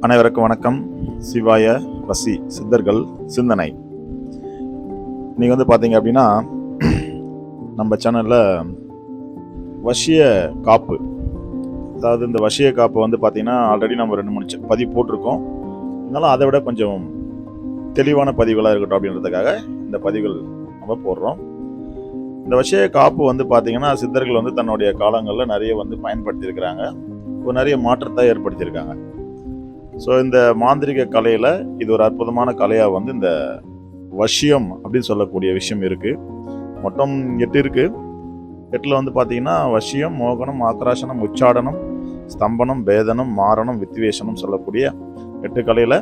அனைவருக்கும் வணக்கம். சிவாய வசி சித்தர்கள் சிந்தனை. நீங்கள் வந்து பார்த்தீங்க அப்படின்னா நம்ம சேனலில் வசிய காப்பு. அதாவது இந்த வசிய காப்பு வந்து பார்த்தீங்கன்னா ஆல்ரெடி நம்ம ரெண்டு மூணு பதிவு போட்டிருக்கோம். இருந்தாலும் அதை விட கொஞ்சம் தெளிவான பதிவுகளாக இருக்கட்டும் அப்படின்றதுக்காக இந்த பதிவுகள் நம்ம போடுறோம். இந்த வசிய காப்பு வந்து பார்த்தீங்கன்னா சித்தர்கள் வந்து தன்னுடைய காலங்களில் நிறைய வந்து பயன்படுத்தியிருக்கிறாங்க. நிறைய மாற்றத்தை ஏற்படுத்தியிருக்காங்க. ஸோ இந்த மாந்திரிக கலையில் இது ஒரு அற்புதமான கலையாக வந்து இந்த வசியம் அப்படின்னு சொல்லக்கூடிய விஷயம் இருக்குது மொத்தம் எட்டு இருக்குது எட்டில் வந்து பார்த்தீங்கன்னா வசியம் மோகனம் ஆக்ராசனம் உச்சாடனம் ஸ்தம்பனம் பேதனம் மாரணம் வித்வேஷனம் சொல்லக்கூடிய எட்டு கலையில்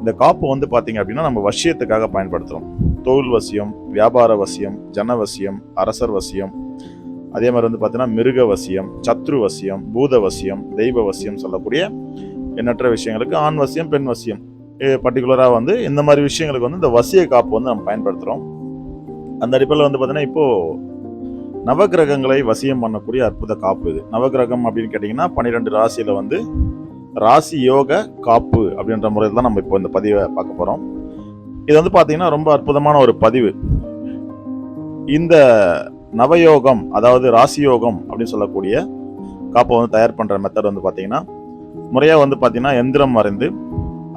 இந்த காப்பு வந்து பார்த்திங்க அப்படின்னா நம்ம வசியத்துக்காக பயன்படுத்துகிறோம் தொழில் வசியம் வியாபார வசியம் ஜன வசியம் அரசர் வசியம் அதே மாதிரி வந்து பார்த்தீங்கன்னா மிருக வசியம் சத்ரு வசியம் தெய்வ சொல்லக்கூடிய எண்ணற்ற விஷயங்களுக்கு ஆண் வசியம் பெண் வசியம் பர்டிகுலராக வந்து இந்த மாதிரி விஷயங்களுக்கு வந்து இந்த வசிய காப்பு வந்து நம்ம பயன்படுத்துகிறோம் அந்த அடிப்படையில் வந்து பார்த்தீங்கன்னா இப்போது நவக்கிரகங்களை வசியம் பண்ணக்கூடிய அற்புத காப்பு இது. நவக்கிரகம் அப்படின்னு கேட்டிங்கன்னா பன்னிரெண்டு ராசியில் வந்து ராசி யோக காப்பு அப்படின்ற முறையில் தான் நம்ம இப்போ இந்த பதிவை பார்க்க போகிறோம் இது வந்து பார்த்தீங்கன்னா ரொம்ப அற்புதமான ஒரு பதிவு. இந்த நவயோகம் அதாவது ராசியோகம் அப்படின்னு சொல்லக்கூடிய காப்பை வந்து தயார் பண்ணுற மெத்தட் வந்து பார்த்தீங்கன்னா முறையாக வந்து பார்த்தீங்கன்னா எந்திரம் வரைந்து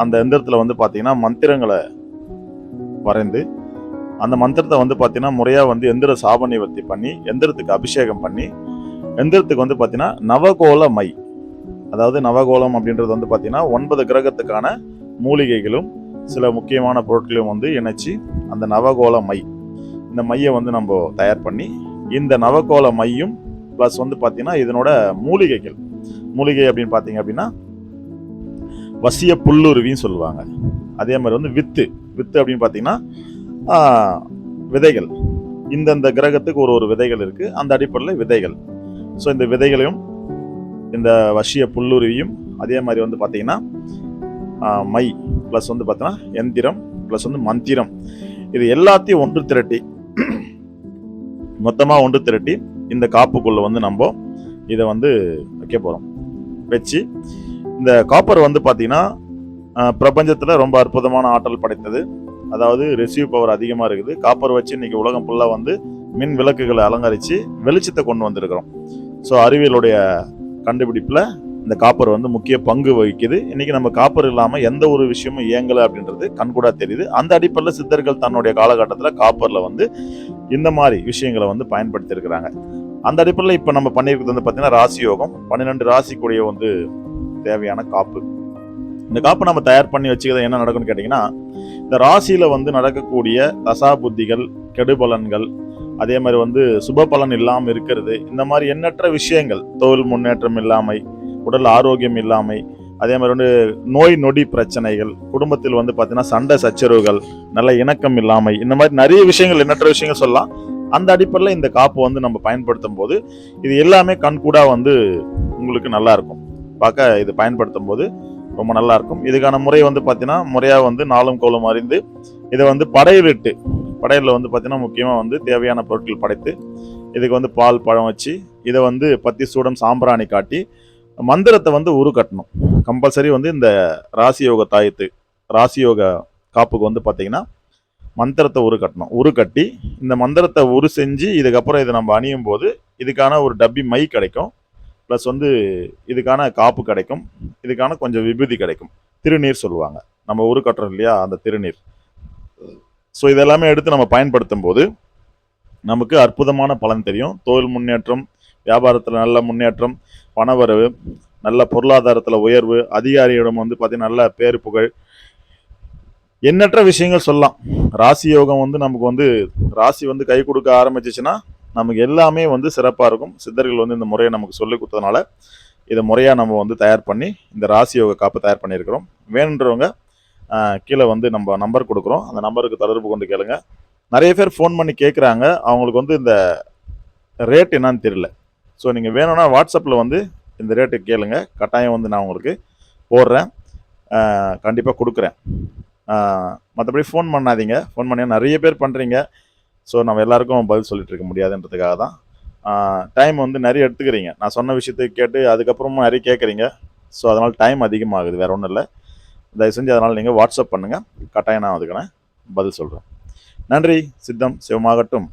அந்த எந்திரத்தில் வந்து பார்த்தீங்கன்னா மந்திரங்களை வரைந்து அந்த மந்திரத்தை வந்து பார்த்தீங்கன்னா முறையாக வந்து எந்திர சாபநிவர்த்தி பண்ணி எந்திரத்துக்கு அபிஷேகம் பண்ணி எந்திரத்துக்கு வந்து பார்த்தீங்கன்னா நவகோல மை அதாவது நவகோலம் அப்படின்றது வந்து பார்த்தீங்கன்னா ஒன்பது கிரகத்துக்கான மூலிகைகளும் சில முக்கியமான பொருட்களையும் வந்து இணைச்சி அந்த நவகோல மை இந்த மையை வந்து நம்ம தயார் பண்ணி இந்த நவகோள மையும் ப்ளஸ் வந்து பார்த்தீங்கன்னா இதனோட மூலிகைகள். மூலிகை அப்படின்னு பார்த்தீங்க அப்படின்னா வசிய புல்லுருவின்னு சொல்லுவாங்க. அதே மாதிரி வந்து வித்து. வித்து அப்படின்னு பார்த்தீங்கன்னா விதைகள். இந்தந்த கிரகத்துக்கு ஒரு ஒரு விதைகள் இருக்குது அந்த அடிப்படையில் விதைகள். ஸோ இந்த விதைகளையும் இந்த வசிய புல்லுருவியும் அதே மாதிரி வந்து பார்த்தீங்கன்னா மை ப்ளஸ் வந்து பார்த்தீங்கன்னா எந்திரம் ப்ளஸ் வந்து மந்திரம். இது எல்லாத்தையும் ஒன்று திரட்டி மொத்தமாக ஒன்று திரட்டி இந்த காப்புக்குள்ளே வந்து நம்ம இதை வந்து வைக்க போகிறோம் வச்சு இந்த காப்பர் வந்து பார்த்தீங்கன்னா பிரபஞ்சத்தில் ரொம்ப அற்புதமான ஆற்றல் படைத்தது. அதாவது ரிசீவ் பவர் அதிகமாக இருக்குது. காப்பர் வச்சு இன்றைக்கி உலகம் ஃபுல்லாக வந்து மின் விளக்குகளை அலங்கரித்து வெளிச்சத்தை கொண்டு வந்திருக்கிறோம். ஸோ அறிவியலுடைய கண்டுபிடிப்பில் இந்த காப்பர் வந்து முக்கிய பங்கு வகிக்குது. இன்றைக்கி நம்ம காப்பர் இல்லாமல் எந்த ஒரு விஷயமும் இயங்கலை அப்படின்றது கண்கூடா தெரியுது. அந்த அடிப்படையில் சித்தர்கள் தன்னுடைய காலகட்டத்தில் காப்பரில் வந்து இந்த மாதிரி விஷயங்களை வந்து பயன்படுத்தியிருக்கிறாங்க. அந்த அடிப்படையில் இப்போ நம்ம பண்ணியிருக்கிறது வந்து பார்த்தீங்கன்னா ராசி யோகம். பன்னிரெண்டு ராசிக்குடைய வந்து தேவையான காப்பு. இந்த காப்பு நம்ம தயார் பண்ணி வச்சுக்கிறது என்ன நடக்கும்னு கேட்டிங்கன்னா இந்த ராசியில் வந்து நடக்கக்கூடிய தசா புத்திகள் கெடுபலன்கள் அதே மாதிரி வந்து சுப பலன் இல்லாமல் இருக்கிறது இந்த மாதிரி எண்ணற்ற விஷயங்கள் தொழில் முன்னேற்றம் இல்லாமை உடல் ஆரோக்கியம் இல்லாமை அதே மாதிரி வந்து நோய் நொடி பிரச்சனைகள் குடும்பத்தில் வந்து பார்த்தீங்கன்னா சண்டை சச்சரவுகள் நல்ல இணக்கம் இல்லாமை இந்த மாதிரி நிறைய விஷயங்கள் எண்ணற்ற விஷயங்கள் சொல்லலாம். அந்த அடிப்படையில் இந்த காப்பு வந்து நம்ம பயன்படுத்தும் போது இது எல்லாமே கண்கூடாக வந்து உங்களுக்கு நல்லாயிருக்கும் பார்க்க இது பயன்படுத்தும் போது ரொம்ப நல்லாயிருக்கும் இதுக்கான முறை வந்து பார்த்தீங்கன்னா முறையாக வந்து நாளும் கோலும் அறிந்து இதை வந்து படையலிட்டு படையலில் வந்து பார்த்தீங்கன்னா முக்கியமாக வந்து தேவையான பொருட்கள் படைத்து இதுக்கு வந்து பால் பழம் வச்சு இதை வந்து பத்தி சூடம் சாம்பிராணி காட்டி மந்திரத்தை வந்து உரு கட்டணும் கம்பல்சரி வந்து இந்த ராசியோக தாயத்து ராசியோக காப்புக்கு வந்து பார்த்தீங்கன்னா மந்திரத்தை உரு கட்டணும் உரு கட்டி இந்த மந்திரத்தை உரு செஞ்சு இதுக்கப்புறம் இதை நம்ம அணியும் போது இதுக்கான ஒரு டப்பி மை கிடைக்கும். ப்ளஸ் வந்து இதுக்கான காப்பு கிடைக்கும். இதுக்கான கொஞ்சம் விபூதி கிடைக்கும். திருநீர் சொல்லுவாங்க. நம்ம உரு கட்டுறோம் இல்லையா அந்த திருநீர். ஸோ இதெல்லாமே எடுத்து நம்ம பயன்படுத்தும் போது நமக்கு அற்புதமான பலன் தெரியும். தொழில் முன்னேற்றம் வியாபாரத்தில் நல்ல முன்னேற்றம் பணவரவு நல்ல பொருளாதாரத்தில் உயர்வு அதிகாரியிடம் வந்து பார்த்தீங்கன்னா நல்ல பேர் புகழ். எண்ணற்ற விஷயங்கள் சொல்லலாம். ராசி யோகம் வந்து நமக்கு வந்து ராசி வந்து கை கொடுக்க ஆரம்பிச்சிச்சுன்னா நமக்கு எல்லாமே வந்து சிறப்பாக இருக்கும். சித்தர்கள் வந்து இந்த முறையை நமக்கு சொல்லி கொடுத்ததுனால இதை முறையாக நம்ம வந்து தயார் பண்ணி இந்த ராசி யோக காப்பு தயார் பண்ணியிருக்கிறோம். வேணுன்றவங்க கீழே வந்து நம்ம நம்பர் கொடுக்குறோம். அந்த நம்பருக்கு தொடர்பு கொண்டு கேளுங்க. நிறைய பேர் ஃபோன் பண்ணி கேட்குறாங்க அவங்களுக்கு வந்து இந்த ரேட் என்னன்னு தெரியல. ஸோ நீங்கள் வேணும்னா வாட்ஸ்அப்பில் வந்து இந்த ரேட்டு கேளுங்க. கட்டாயம் வந்து நான் உங்களுக்கு போடுறேன். கண்டிப்பாக கொடுக்குறேன். மற்றபடி ஃபோன் பண்ணாதீங்க. ஃபோன் பண்ணி நிறைய பேர் பண்ணுறீங்க ஸோ நம்ம எல்லாருக்கும் பதில் சொல்லிட்டு இருக்க முடியாதுன்றதுக்காக தான். டைம் வந்து நிறைய எடுத்துக்கிறீங்க. நான் சொன்ன விஷயத்தை கேட்டு அதுக்கப்புறமும் நிறைய கேட்குறீங்க. ஸோ அதனால் டைம் அதிகமாகுது. வேற ஒன்றும் இல்லை. தயவு செஞ்சு அதனால் நீங்கள் வாட்ஸ்அப் பண்ணுங்கள் கட்டாயம் நான் அதுக்கான பதில் சொல்கிறேன் நன்றி. சித்தம். சிவமாகட்டும்.